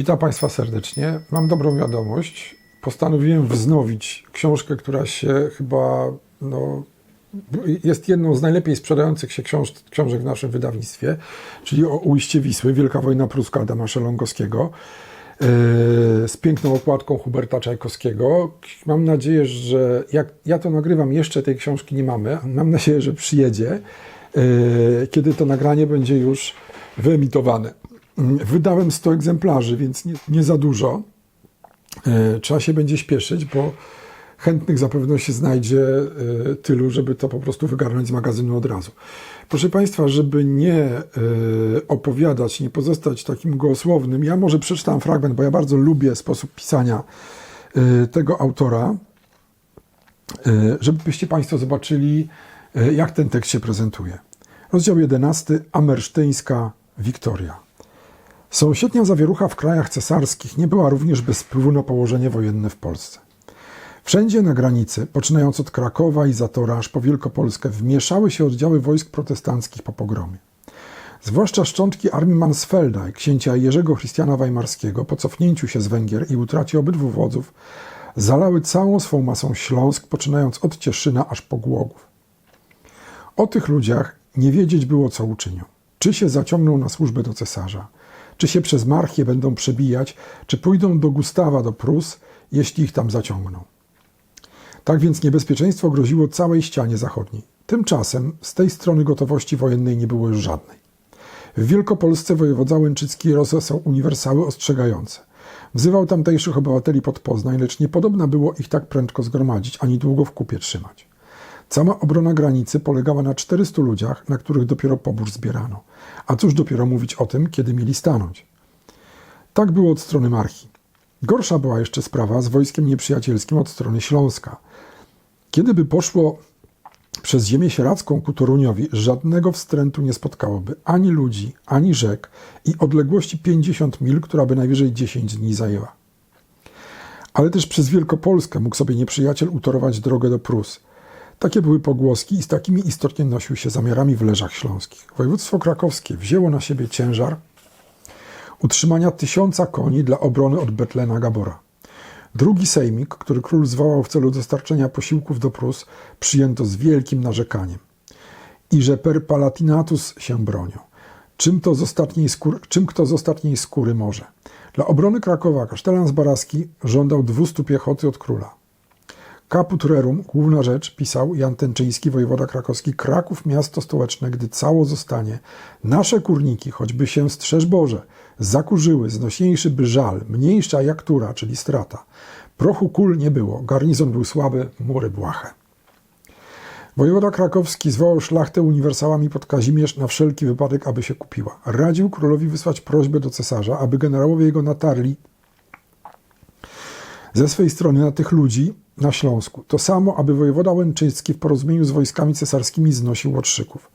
Witam Państwa serdecznie. Mam dobrą wiadomość. Postanowiłem wznowić książkę, która się chyba no, jest jedną z najlepiej sprzedających się książ książek w naszym wydawnictwie, czyli o Ujście Wisły, Wielka Wojna Pruska Adama Szelongowskiego yy, z piękną okładką Huberta Czajkowskiego. Mam nadzieję, że jak ja to nagrywam, jeszcze tej książki nie mamy. Mam nadzieję, że przyjedzie, yy, kiedy to nagranie będzie już wyemitowane. Wydałem 100 egzemplarzy, więc nie, nie za dużo. E, Trzeba się będzie śpieszyć, bo chętnych zapewne się znajdzie e, tylu, żeby to po prostu wygarnąć z magazynu od razu. Proszę Państwa, żeby nie e, opowiadać, nie pozostać takim gołosłownym, ja może przeczytam fragment, bo ja bardzo lubię sposób pisania tego autora, żebyście Państwo zobaczyli, jak ten tekst się prezentuje. Rozdział 11. Amersztyńska Wiktoria. Sąsiednia zawierucha w krajach cesarskich nie była również bez wpływu na położenie wojenne w Polsce. Wszędzie na granicy, poczynając od Krakowa i Zatora aż po Wielkopolskę, wmieszały się oddziały wojsk protestanckich po pogromie. Zwłaszcza szczątki armii Mansfelda i księcia Jerzego Chrystiana Weimarskiego po cofnięciu się z Węgier i utracie obydwu wodzów zalały całą swą masą Śląsk, poczynając od Cieszyna aż po Głogów. O tych ludziach nie wiedzieć było, co uczynią. Czy się zaciągną na służbę do cesarza, czy się przez Marchię będą przebijać, czy pójdą do Gustawa, do Prus, jeśli ich tam zaciągną. Tak więc niebezpieczeństwo groziło całej ścianie zachodniej. Tymczasem z tej strony gotowości wojennej nie było już żadnej. W Wielkopolsce wojewodza Łęczycki rozesłał uniwersały ostrzegające. Wzywał tamtejszych obywateli pod Poznań, lecz niepodobna było ich tak prędko zgromadzić, ani długo w kupie trzymać. Cała obrona granicy polegała na 400 ludziach, na których dopiero pobór zbierano. A cóż dopiero mówić o tym, kiedy mieli stanąć? Tak było od strony Marchi. Gorsza była jeszcze sprawa z wojskiem nieprzyjacielskim od strony Śląska. Kiedy by poszło przez ziemię sieradzką ku Toruniowi, żadnego wstrętu nie spotkałoby ani ludzi, ani rzek i odległości 50 mil, która by najwyżej 10 dni zajęła. Ale też przez Wielkopolskę mógł sobie nieprzyjaciel utorować drogę do Prus. Takie były pogłoski i z takimi istotnie nosił się zamiarami w Leżach Śląskich. Województwo krakowskie wzięło na siebie ciężar utrzymania tysiąca koni dla obrony od Betlena Gabora. Drugi sejmik, który król zwołał w celu dostarczenia posiłków do Prus, przyjęto z wielkim narzekaniem. I że per palatinatus się bronią. Czym, to z ostatniej skóry, czym kto z ostatniej skóry może? Dla obrony Krakowa kasztelan Zbaraski żądał 200 piechoty od króla. Caput rerum, główna rzecz, pisał Jan Tenczyński, wojewoda krakowski, Kraków miasto stołeczne, gdy cało zostanie, nasze kurniki, choćby się strzeż Boże, zakurzyły, znośniejszy by żal, mniejsza jak tura, czyli strata. Prochu kul nie było, garnizon był słaby, mury błahe. Wojewoda krakowski zwołał szlachtę uniwersałami pod Kazimierz na wszelki wypadek, aby się kupiła. Radził królowi wysłać prośbę do cesarza, aby generałowie jego natarli ze swej strony na tych ludzi na Śląsku. To samo, aby wojewoda Łęczycki w porozumieniu z wojskami cesarskimi znosił Łotrzyków.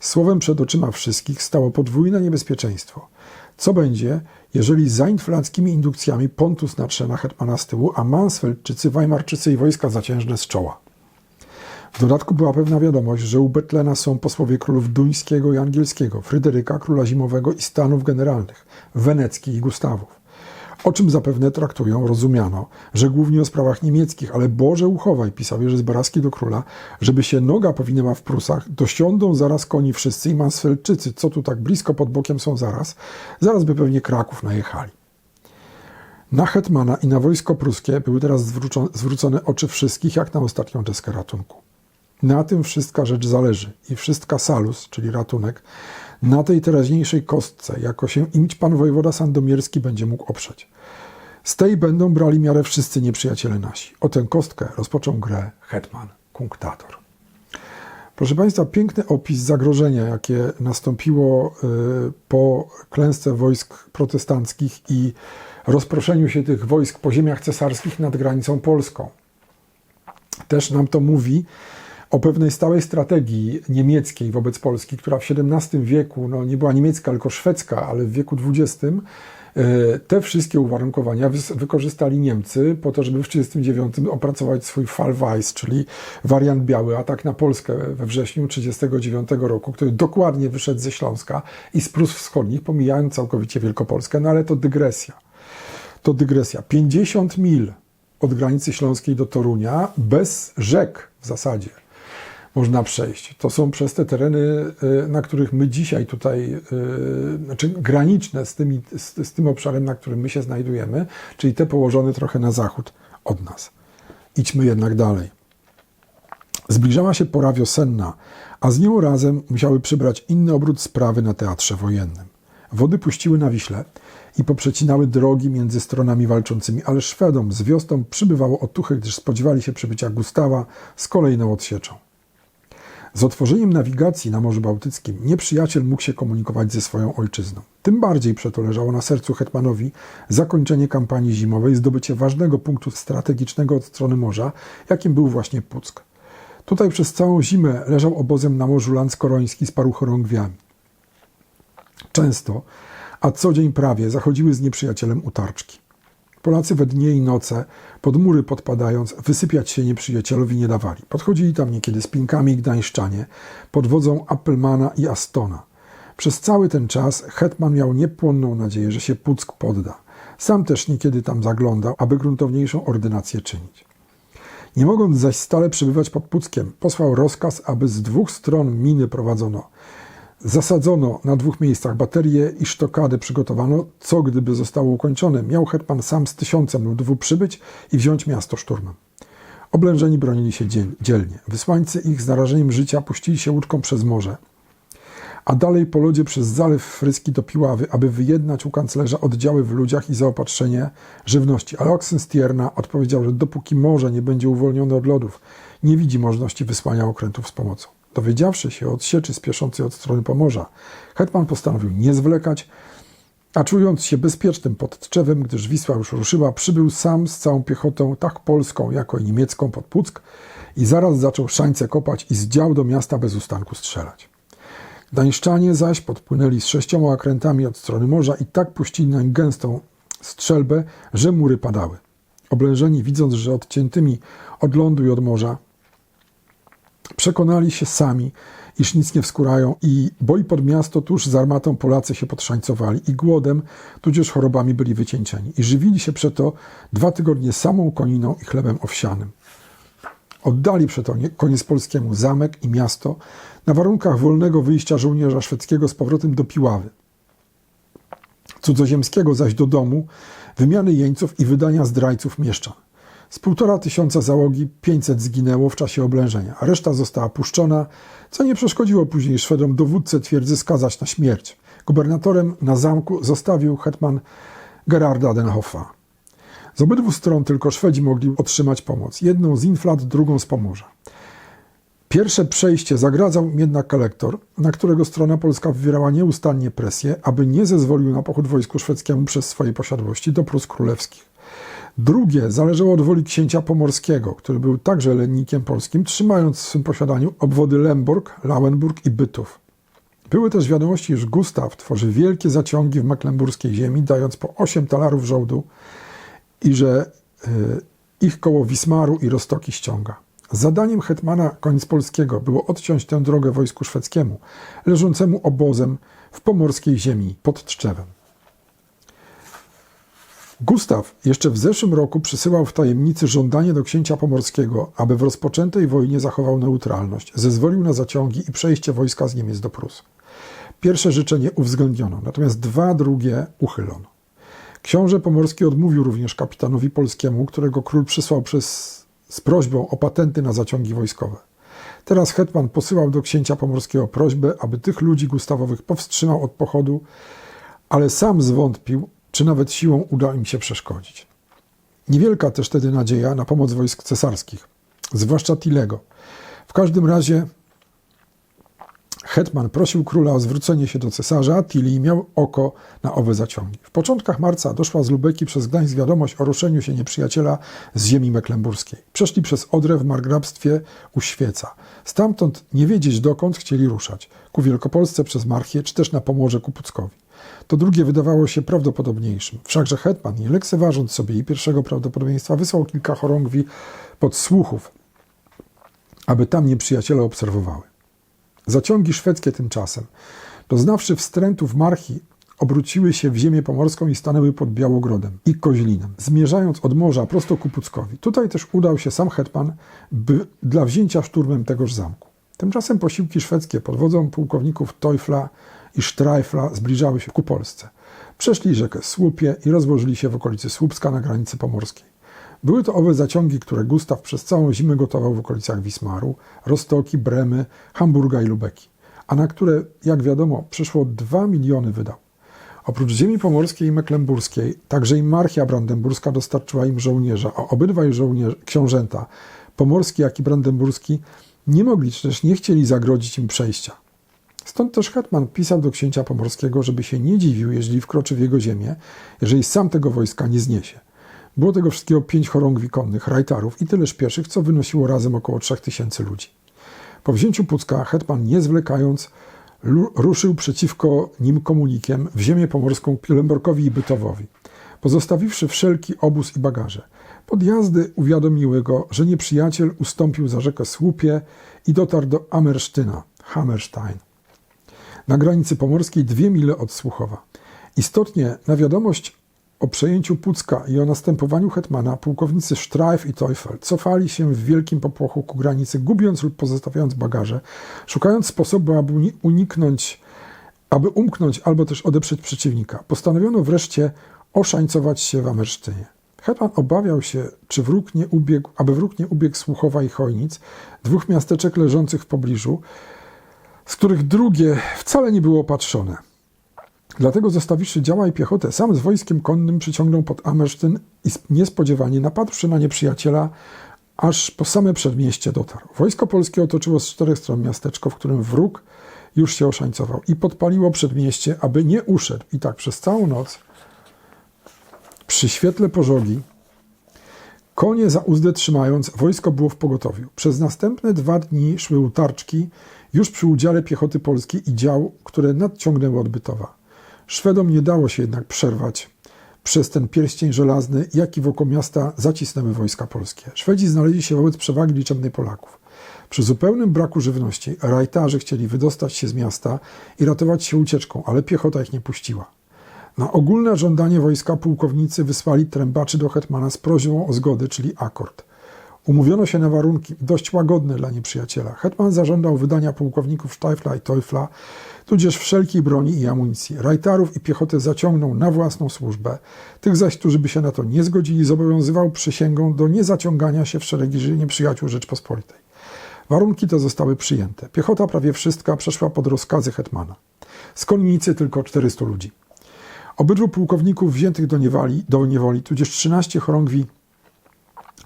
Słowem przed oczyma wszystkich stało podwójne niebezpieczeństwo. Co będzie, jeżeli za inflanckimi indukcjami Pontus natrze na hetmana z tyłu, a Mansfeldczycy, Weimarczycy i wojska zaciężne z czoła? W dodatku była pewna wiadomość, że u Betlena są posłowie królów duńskiego i angielskiego, Fryderyka, króla zimowego i stanów generalnych, Weneckich i Gustawów. O czym zapewne traktują, rozumiano, że głównie o sprawach niemieckich, ale Boże uchowaj, pisał Jerzy Zbaraski do króla, żeby się noga powinęła w Prusach, dosiądą zaraz koni wszyscy i Mansfeldczycy, co tu tak blisko pod bokiem są zaraz, zaraz by pewnie Kraków najechali. Na hetmana i na wojsko pruskie były teraz zwrócone, zwrócone oczy wszystkich, jak na ostatnią deskę ratunku. Na tym wszystka rzecz zależy i wszystka salus, czyli ratunek, na tej teraźniejszej kostce, jako się imć pan wojewoda sandomierski będzie mógł oprzeć. Z tej będą brali miarę wszyscy nieprzyjaciele nasi. O tę kostkę rozpoczął grę hetman, kunktator. Proszę Państwa, piękny opis zagrożenia, jakie nastąpiło y, po klęsce wojsk protestanckich i rozproszeniu się tych wojsk po ziemiach cesarskich nad granicą polską. Też nam to mówi o pewnej stałej strategii niemieckiej wobec Polski, która w XVII wieku no, nie była niemiecka, tylko szwedzka, ale w wieku XX e, te wszystkie uwarunkowania wykorzystali Niemcy po to, żeby w 1939 opracować swój Fallweis, czyli wariant biały, atak na Polskę we wrześniu 1939 roku, który dokładnie wyszedł ze Śląska i z Prus Wschodnich, pomijając całkowicie Wielkopolskę, no ale to dygresja. to dygresja. 50 mil od granicy śląskiej do Torunia bez rzek w zasadzie można przejść. To są przez te tereny, y, na których my dzisiaj tutaj, y, znaczy graniczne z, tymi, z, z tym obszarem, na którym my się znajdujemy, czyli te położone trochę na zachód od nas. Idźmy jednak dalej. Zbliżała się pora wiosenna, a z nią razem musiały przybrać inny obrót sprawy na teatrze wojennym. Wody puściły na Wiśle i poprzecinały drogi między stronami walczącymi, ale Szwedom z wiosną przybywało otuchy, gdyż spodziewali się przybycia Gustawa z kolejną odsieczą. Z otworzeniem nawigacji na Morzu Bałtyckim nieprzyjaciel mógł się komunikować ze swoją ojczyzną. Tym bardziej przeto leżało na sercu hetmanowi zakończenie kampanii zimowej, zdobycie ważnego punktu strategicznego od strony morza, jakim był właśnie Puck. Tutaj przez całą zimę leżał obozem na morzu Landskoroński z paru chorągwiami. Często, a co dzień prawie, zachodziły z nieprzyjacielem utarczki. Polacy we dnie i noce, pod mury podpadając, wysypiać się nieprzyjacielowi nie dawali. Podchodzili tam niekiedy z pinkami gdańszczanie, pod wodzą Appelmana i Astona. Przez cały ten czas hetman miał niepłonną nadzieję, że się Puck podda. Sam też niekiedy tam zaglądał, aby gruntowniejszą ordynację czynić. Nie mogąc zaś stale przebywać pod Puckiem, posłał rozkaz, aby z dwóch stron miny prowadzono. Zasadzono na dwóch miejscach baterie i sztokady przygotowano, co gdyby zostało ukończone, miał hetman sam z tysiącem ludów przybyć i wziąć miasto szturmem. Oblężeni bronili się dzielnie. Wysłańcy ich z narażeniem życia puścili się łódką przez morze, a dalej po lodzie przez zalew Fryski do Piławy, aby wyjednać u kanclerza oddziały w ludziach i zaopatrzenie żywności. Ale Oxenstierna odpowiedział, że dopóki morze nie będzie uwolnione od lodów, nie widzi możliwości wysłania okrętów z pomocą. Dowiedziawszy się od sieczy spieszącej od strony Pomorza, hetman postanowił nie zwlekać, a czując się bezpiecznym pod Tczewem, gdyż Wisła już ruszyła, przybył sam z całą piechotą, tak polską, jako i niemiecką, pod Puck i zaraz zaczął szańce kopać i z dział do miasta bez ustanku strzelać. Gdańszczanie zaś podpłynęli z sześcioma okrętami od strony morza i tak puścili nań gęstą strzelbę, że mury padały. Oblężeni, widząc, że odciętymi od lądu i od morza, Przekonali się sami, iż nic nie wskórają i boi pod miasto tuż z armatą Polacy się potrzańcowali i głodem, tudzież chorobami byli wycieńczeni i żywili się przeto dwa tygodnie samą koniną i chlebem owsianym. Oddali przeto koniec polskiemu zamek i miasto na warunkach wolnego wyjścia żołnierza szwedzkiego z powrotem do Piławy. Cudzoziemskiego zaś do domu, wymiany jeńców i wydania zdrajców mieszczan. Z półtora tysiąca załogi 500 zginęło w czasie oblężenia, a reszta została puszczona, co nie przeszkodziło później Szwedom dowódcę twierdzy skazać na śmierć. Gubernatorem na zamku zostawił hetman Gerarda Denhoffa. Z obydwu stron tylko Szwedzi mogli otrzymać pomoc. Jedną z inflat, drugą z Pomorza. Pierwsze przejście zagradzał jednak kolektor, na którego strona polska wywierała nieustannie presję, aby nie zezwolił na pochód wojsku szwedzkiemu przez swoje posiadłości do Prus Królewskich. Drugie zależało od woli księcia pomorskiego, który był także lennikiem polskim, trzymając w swym posiadaniu obwody Lemburg, Lauenburg i Bytów. Były też wiadomości, iż Gustaw tworzy wielkie zaciągi w mecklenburskiej ziemi, dając po 8 talarów żołdu i że y, ich koło Wismaru i Rostoki ściąga. Zadaniem hetmana koniec polskiego było odciąć tę drogę wojsku szwedzkiemu, leżącemu obozem w pomorskiej ziemi pod Tczewem. Gustaw jeszcze w zeszłym roku przysyłał w tajemnicy żądanie do księcia pomorskiego, aby w rozpoczętej wojnie zachował neutralność, zezwolił na zaciągi i przejście wojska z Niemiec do Prus. Pierwsze życzenie uwzględniono, natomiast dwa drugie uchylono. Książę Pomorski odmówił również kapitanowi polskiemu, którego król przysłał przez, z prośbą o patenty na zaciągi wojskowe. Teraz hetman posyłał do księcia pomorskiego prośbę, aby tych ludzi Gustawowych powstrzymał od pochodu, ale sam zwątpił, czy nawet siłą uda im się przeszkodzić. Niewielka też wtedy nadzieja na pomoc wojsk cesarskich, zwłaszcza Tilego. W każdym razie Hetman prosił króla o zwrócenie się do cesarza, a Tilly miał oko na owe zaciągi. W początkach marca doszła z Lubeki przez Gdańsk wiadomość o ruszeniu się nieprzyjaciela z ziemi mecklenburskiej. Przeszli przez Odrę w margrabstwie u Świeca. Stamtąd nie wiedzieć dokąd chcieli ruszać. Ku Wielkopolsce przez Marchię, czy też na Pomorze ku Puckowi. To drugie wydawało się prawdopodobniejszym. Wszakże hetman, nie lekceważąc sobie i pierwszego prawdopodobieństwa, wysłał kilka chorągwi podsłuchów, aby tam nieprzyjaciele obserwowały. Zaciągi szwedzkie tymczasem, doznawszy wstrętu w Marchi, obróciły się w ziemię pomorską i stanęły pod Białogrodem i Koźlinem, zmierzając od morza prosto ku Puckowi. Tutaj też udał się sam hetman by, dla wzięcia szturmem tegoż zamku. Tymczasem posiłki szwedzkie pod wodzą pułkowników Teufla i Streifla zbliżały się ku Polsce. Przeszli rzekę Słupie i rozłożyli się w okolicy Słupska na granicy pomorskiej. Były to owe zaciągi, które Gustaw przez całą zimę gotował w okolicach Wismaru, Rostoki, Bremy, Hamburga i Lubeki, a na które, jak wiadomo, przyszło 2 miliony wydał. Oprócz ziemi pomorskiej i mecklenburskiej, także i marchia brandenburska dostarczyła im żołnierza, a obydwaj żołnierze, książęta, pomorski jak i brandenburski, nie mogli czy też nie chcieli zagrodzić im przejścia. Stąd też hetman pisał do księcia pomorskiego, żeby się nie dziwił, jeżeli wkroczy w jego ziemię, jeżeli sam tego wojska nie zniesie. Było tego wszystkiego pięć chorągwi konnych, rajtarów i tyleż pieszych, co wynosiło razem około trzech tysięcy ludzi. Po wzięciu Pucka hetman, nie zwlekając, ruszył przeciwko nim komunikiem w ziemię pomorską Pilemborkowi i Bytowowi, pozostawiwszy wszelki obóz i bagaże. Podjazdy uwiadomiły go, że nieprzyjaciel ustąpił za rzekę Słupie i dotarł do Amersztyna, Hammerstein, na granicy pomorskiej dwie mile od Słuchowa. Istotnie na wiadomość o przejęciu Pucka i o następowaniu hetmana pułkownicy Streif i Teufel cofali się w wielkim popłochu ku granicy, gubiąc lub pozostawiając bagaże, szukając sposobu, aby uni- uniknąć, aby umknąć albo też odeprzeć przeciwnika. Postanowiono wreszcie oszańcować się w Amersztynie. Hetman obawiał się, czy wróg nie ubiegł, aby wróg nie ubiegł Słuchowa i Chojnic, dwóch miasteczek leżących w pobliżu, z których drugie wcale nie było opatrzone. Dlatego zostawiwszy działa i piechotę, sam z wojskiem konnym przyciągnął pod Amersztyn i sp- niespodziewanie napadłszy na nieprzyjaciela, aż po same przedmieście dotarł. Wojsko polskie otoczyło z czterech stron miasteczko, w którym wróg już się oszańcował i podpaliło przedmieście, aby nie uszedł. I tak przez całą noc przy świetle pożogi Konie za uzdę trzymając, wojsko było w pogotowiu. Przez następne dwa dni szły utarczki już przy udziale piechoty polskiej i dział, które nadciągnęły od Bytowa. Szwedom nie dało się jednak przerwać przez ten pierścień żelazny, jaki wokół miasta zacisnęły wojska polskie. Szwedzi znaleźli się wobec przewagi liczebnej Polaków. Przy zupełnym braku żywności rajtarzy chcieli wydostać się z miasta i ratować się ucieczką, ale piechota ich nie puściła. Na ogólne żądanie wojska pułkownicy wysłali trębaczy do hetmana z prośbą o zgodę, czyli akord. Umówiono się na warunki dość łagodne dla nieprzyjaciela. Hetman zażądał wydania pułkowników Steifla i Teufla, tudzież wszelkiej broni i amunicji. Rajtarów i piechotę zaciągnął na własną służbę. Tych zaś, którzy by się na to nie zgodzili, zobowiązywał przysięgą do niezaciągania się w szeregi nieprzyjaciół Rzeczpospolitej. Warunki te zostały przyjęte. Piechota prawie wszystka przeszła pod rozkazy hetmana. Z konnicy tylko 400 ludzi. Obydwu pułkowników wziętych do niewoli, do niewoli tudzież 13 chorągwi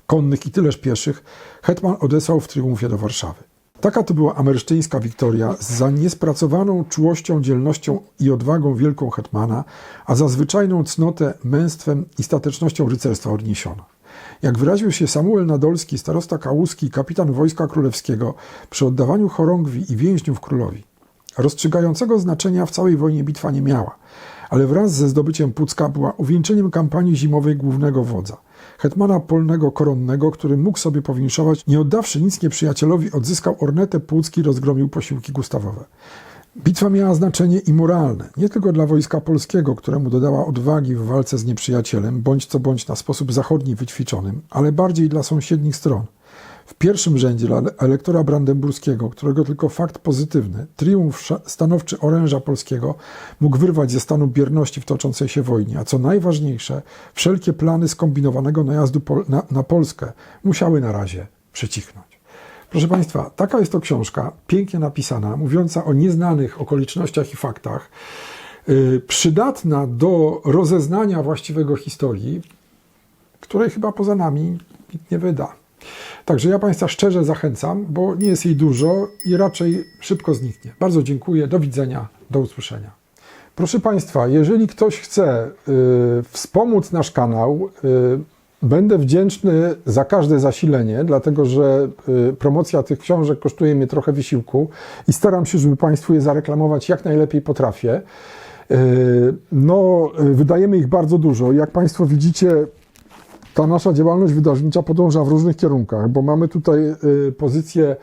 konnych i tyleż pieszych, hetman odesłał w triumfie do Warszawy. Taka to była amerykańska wiktoria za niespracowaną czułością, dzielnością i odwagą wielką hetmana, a za zwyczajną cnotę, męstwem i statecznością rycerstwa odniesiona. Jak wyraził się Samuel Nadolski, starosta kałuski, kapitan Wojska Królewskiego, przy oddawaniu chorągwi i więźniów królowi. Rozstrzygającego znaczenia w całej wojnie bitwa nie miała, ale wraz ze zdobyciem Pucka była uwieńczeniem kampanii zimowej głównego wodza. Hetmana polnego koronnego, który mógł sobie powinszować, nie oddawszy nic nieprzyjacielowi, odzyskał ornetę Pucki i rozgromił posiłki gustawowe. Bitwa miała znaczenie i moralne, nie tylko dla wojska polskiego, któremu dodała odwagi w walce z nieprzyjacielem, bądź co bądź na sposób zachodni wyćwiczonym, ale bardziej dla sąsiednich stron. W pierwszym rzędzie dla elektora brandenburskiego, którego tylko fakt pozytywny, triumf stanowczy oręża polskiego mógł wyrwać ze stanu bierności w toczącej się wojnie, a co najważniejsze, wszelkie plany skombinowanego najazdu pol- na, na Polskę musiały na razie przycichnąć. Proszę Państwa, taka jest to książka, pięknie napisana, mówiąca o nieznanych okolicznościach i faktach, yy, przydatna do rozeznania właściwego historii, której chyba poza nami nikt nie wyda. Także ja Państwa szczerze zachęcam, bo nie jest jej dużo i raczej szybko zniknie. Bardzo dziękuję, do widzenia, do usłyszenia. Proszę Państwa, jeżeli ktoś chce y, wspomóc nasz kanał, y, będę wdzięczny za każde zasilenie, dlatego że y, promocja tych książek kosztuje mnie trochę wysiłku i staram się, żeby Państwu je zareklamować jak najlepiej potrafię. Y, No, y, wydajemy ich bardzo dużo. Jak Państwo widzicie, ta nasza działalność wydawnicza podąża w różnych kierunkach, bo mamy tutaj y, pozycję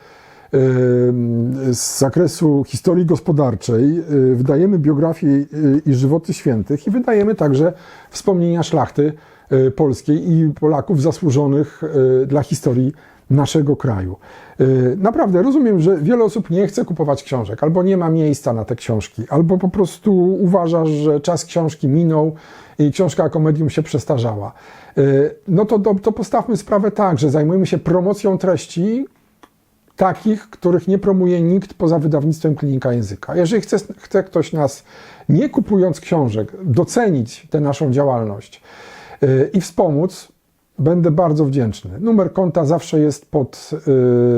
z zakresu historii gospodarczej. Y, wydajemy biografie y, i żywoty świętych i wydajemy także wspomnienia szlachty y, polskiej i Polaków zasłużonych y, dla historii naszego kraju. Y, Naprawdę rozumiem, że wiele osób nie chce kupować książek, albo nie ma miejsca na te książki, albo po prostu uważa, że czas książki minął i książka jako medium się przestarzała. Y, No to, to, postawmy sprawę tak, że zajmujemy się promocją treści, takich, których nie promuje nikt poza wydawnictwem Klinika Języka. Jeżeli chce, chce ktoś nas, nie kupując książek, docenić tę naszą działalność yy, i wspomóc, będę bardzo wdzięczny. Numer konta zawsze jest pod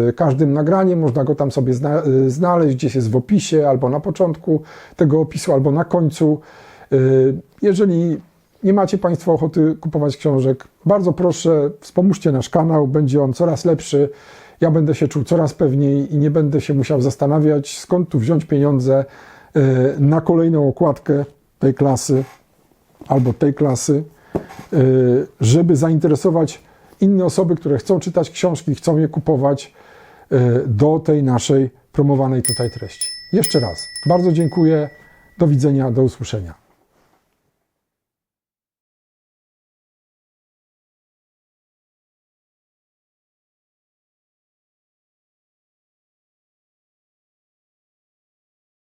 yy, każdym nagraniem, można go tam sobie zna, yy, znaleźć, gdzieś jest w opisie, albo na początku tego opisu, albo na końcu. Yy, jeżeli nie macie Państwo ochoty kupować książek, bardzo proszę, wspomóżcie nasz kanał, będzie on coraz lepszy. Ja będę się czuł coraz pewniej i nie będę się musiał zastanawiać, skąd tu wziąć pieniądze e, na kolejną okładkę tej klasy albo tej klasy, żeby zainteresować inne osoby, które chcą czytać książki, chcą je kupować e, do tej naszej promowanej tutaj treści. Jeszcze raz bardzo dziękuję. Do widzenia, do usłyszenia.